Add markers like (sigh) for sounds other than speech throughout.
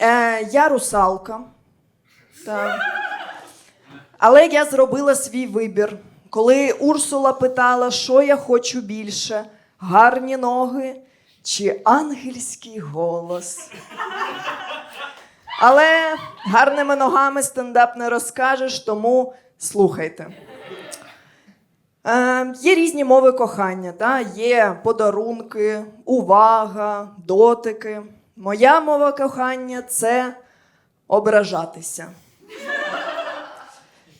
Е, я русалка. Так. Але я зробила свій вибір. Коли Урсула питала, що я хочу більше: гарні ноги чи ангельський голос. Але гарними ногами стендап не розкажеш, тому слухайте. Е, є різні мови кохання, та? є подарунки, увага, дотики. Моя мова кохання це ображатися.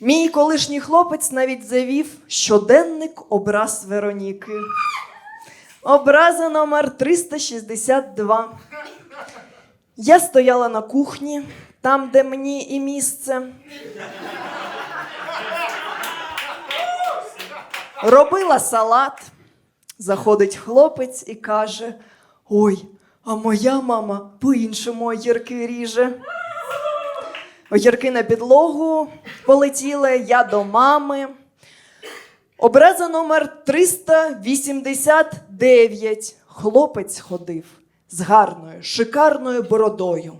Мій колишній хлопець навіть завів щоденник образ Вероніки. Образа номер 362. Я стояла на кухні, там, де мені і місце. Робила салат. Заходить хлопець і каже: Ой, а моя мама по-іншому огірки ріже. Огірки на підлогу полетіли, я до мами. Образа номер 389. Хлопець ходив з гарною, шикарною бородою.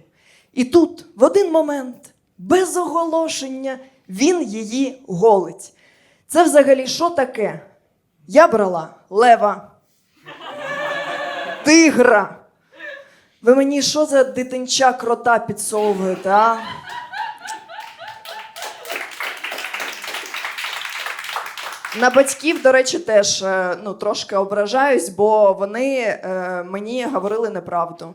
І тут, в один момент, без оголошення, він її голить. Це взагалі що таке? Я брала лева, тигра. Ви мені що за дитинча крота підсовуєте, а? На батьків, до речі, теж е, ну, трошки ображаюсь, бо вони е, мені говорили неправду.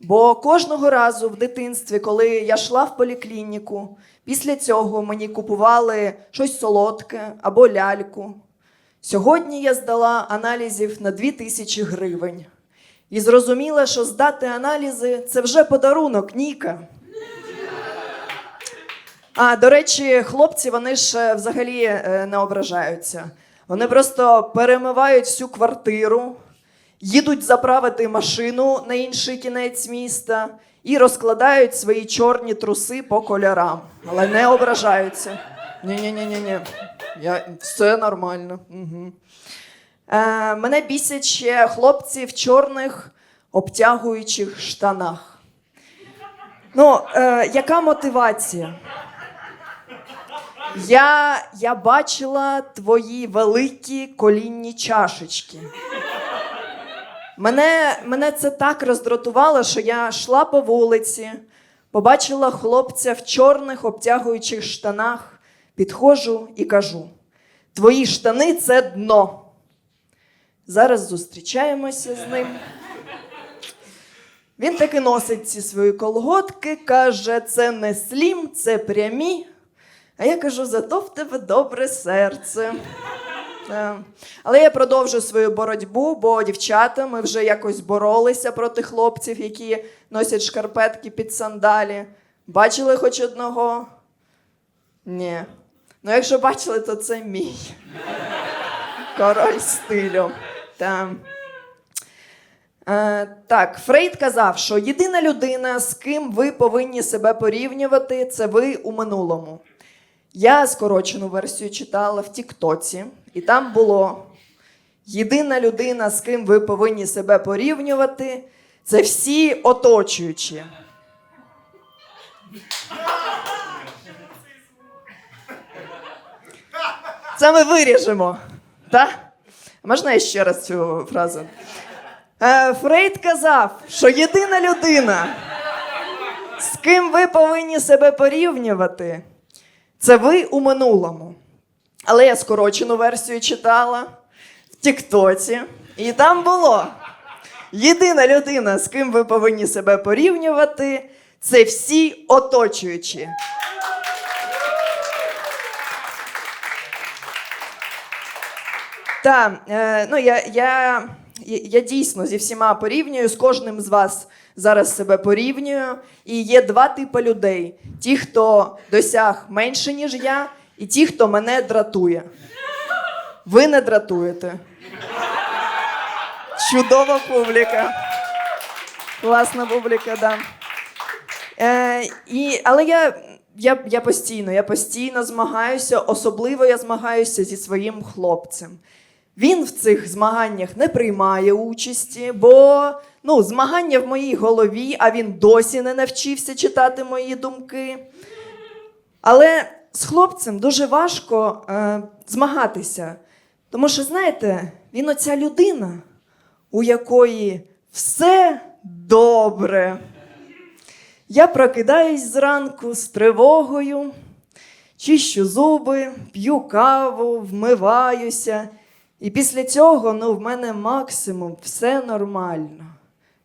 Бо кожного разу в дитинстві, коли я йшла в поліклініку, після цього мені купували щось солодке або ляльку. Сьогодні я здала аналізів на 2000 гривень і зрозуміла, що здати аналізи це вже подарунок, Ніка. А, до речі, хлопці вони ж е, взагалі е, не ображаються. Вони просто перемивають всю квартиру, їдуть заправити машину на інший кінець міста і розкладають свої чорні труси по кольорам, але не ображаються. Ні-ні-ні-ні. Я... Все нормально. Угу. Е, мене бісять ще хлопці в чорних обтягуючих штанах. Ну, е, яка мотивація? Я, я бачила твої великі колінні чашечки. Мене, мене це так роздратувало, що я йшла по вулиці, побачила хлопця в чорних обтягуючих штанах, підходжу і кажу: твої штани це дно. Зараз зустрічаємося з ним. Він таки носить ці свої колготки, каже, це не слім, це прямі. А я кажу, зато в тебе добре серце. Е, Але я продовжу свою боротьбу, бо дівчата ми вже якось боролися проти хлопців, які носять шкарпетки під сандалі. Бачили хоч одного? Ні. Ну, якщо бачили, то це мій. Король стилю. Там. Е, так, Фрейд казав, що єдина людина, з ким ви повинні себе порівнювати, це ви у минулому. Я скорочену версію читала в Тіктоці, і там було: єдина людина, з ким ви повинні себе порівнювати, це всі оточуючі. Це ми виріжемо. Так? Можна я ще раз цю фразу? Е, Фрейд казав, що єдина людина, з ким ви повинні себе порівнювати, це ви у минулому. Але я скорочену версію читала в Тіктоці, і там було. Єдина людина, з ким ви повинні себе порівнювати, це всі оточуючі. Так, е, ну я, я, я дійсно зі всіма порівнюю, з кожним з вас зараз себе порівнюю. І є два типи людей: ті, хто досяг менше, ніж я, і ті, хто мене дратує. Ви не дратуєте. Чудова публіка. Класна публіка, да. Е, і, але я, я, я постійно, я постійно змагаюся, особливо я змагаюся зі своїм хлопцем. Він в цих змаганнях не приймає участі, бо ну, змагання в моїй голові, а він досі не навчився читати мої думки. Але з хлопцем дуже важко е, змагатися. Тому що, знаєте, він оця людина, у якої все добре. Я прокидаюсь зранку з тривогою, чищу зуби, п'ю каву, вмиваюся. І після цього ну, в мене максимум все нормально.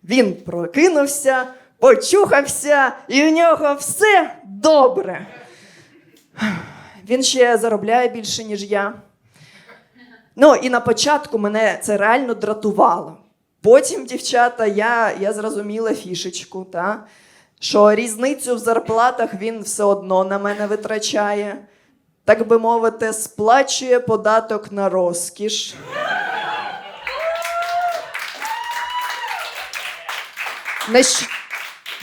Він прокинувся, почухався, і в нього все добре. Він ще заробляє більше, ніж я. Ну, і на початку мене це реально дратувало. Потім, дівчата, я, я зрозуміла фішечку, та? що різницю в зарплатах він все одно на мене витрачає. Так би мовити, сплачує податок на розкіш. Нещ...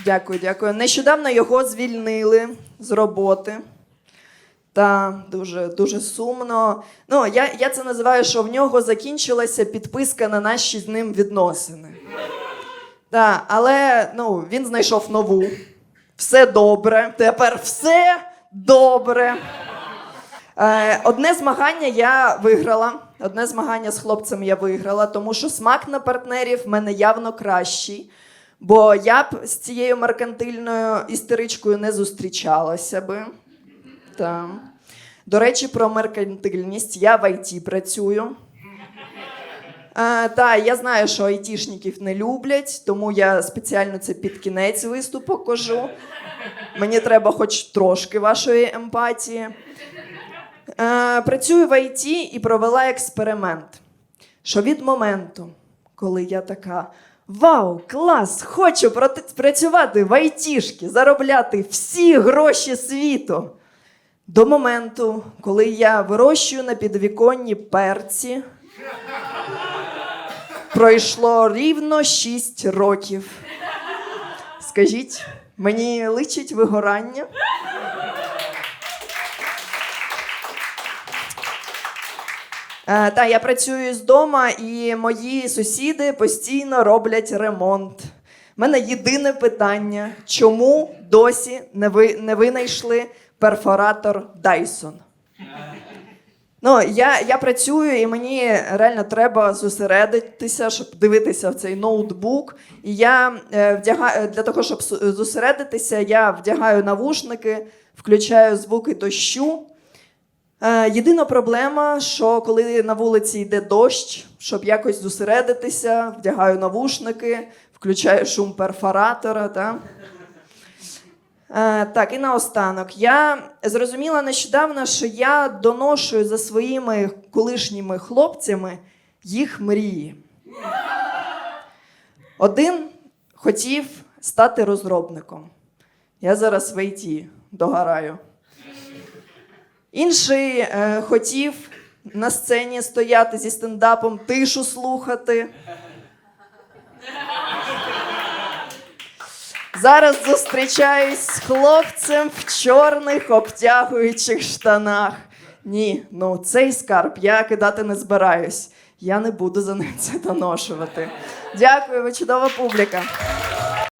Дякую, дякую. Нещодавно його звільнили з роботи. Та дуже, дуже сумно. Ну, я, я це називаю, що в нього закінчилася підписка на наші з ним відносини. Та, але ну, він знайшов нову. Все добре. Тепер все добре. Е, одне змагання я виграла. Одне змагання з хлопцем я виграла, тому що смак на партнерів в мене явно кращий. Бо я б з цією меркантильною істеричкою не зустрічалася би. Так. До речі, про меркантильність. Я в ІТ працюю. Е, та, я знаю, що айтішників не люблять, тому я спеціально це під кінець виступу кажу. Мені треба хоч трошки вашої емпатії. Е, працюю в ІТ і провела експеримент. Що від моменту, коли я така. Вау, клас! Хочу працювати в айтішки, заробляти всі гроші світу. До моменту, коли я вирощую на підвіконні перці, пройшло рівно 6 років. Скажіть, мені личить вигорання? Е, та, я працюю з дома, і мої сусіди постійно роблять ремонт. У мене єдине питання: чому досі не, ви, не винайшли перфоратор Dyson? Ну, я, я працюю, і мені реально треба зосередитися, щоб дивитися в цей ноутбук. І я е, вдягаю для того, щоб зосередитися, я вдягаю навушники, включаю звуки дощу. Е, єдина проблема, що коли на вулиці йде дощ, щоб якось зосередитися, вдягаю навушники, включаю шум перфоратора. Та? Е, так, і наостанок. Я зрозуміла нещодавно, що я доношую за своїми колишніми хлопцями їх мрії. Один хотів стати розробником. Я зараз в ІТ догораю. Інший е, хотів на сцені стояти зі стендапом, тишу слухати. Зараз зустрічаюсь з хлопцем в чорних обтягуючих штанах. Ні, ну цей скарб я кидати не збираюсь. Я не буду за ним (laughs) це доношувати. Дякую, ви чудова публіка.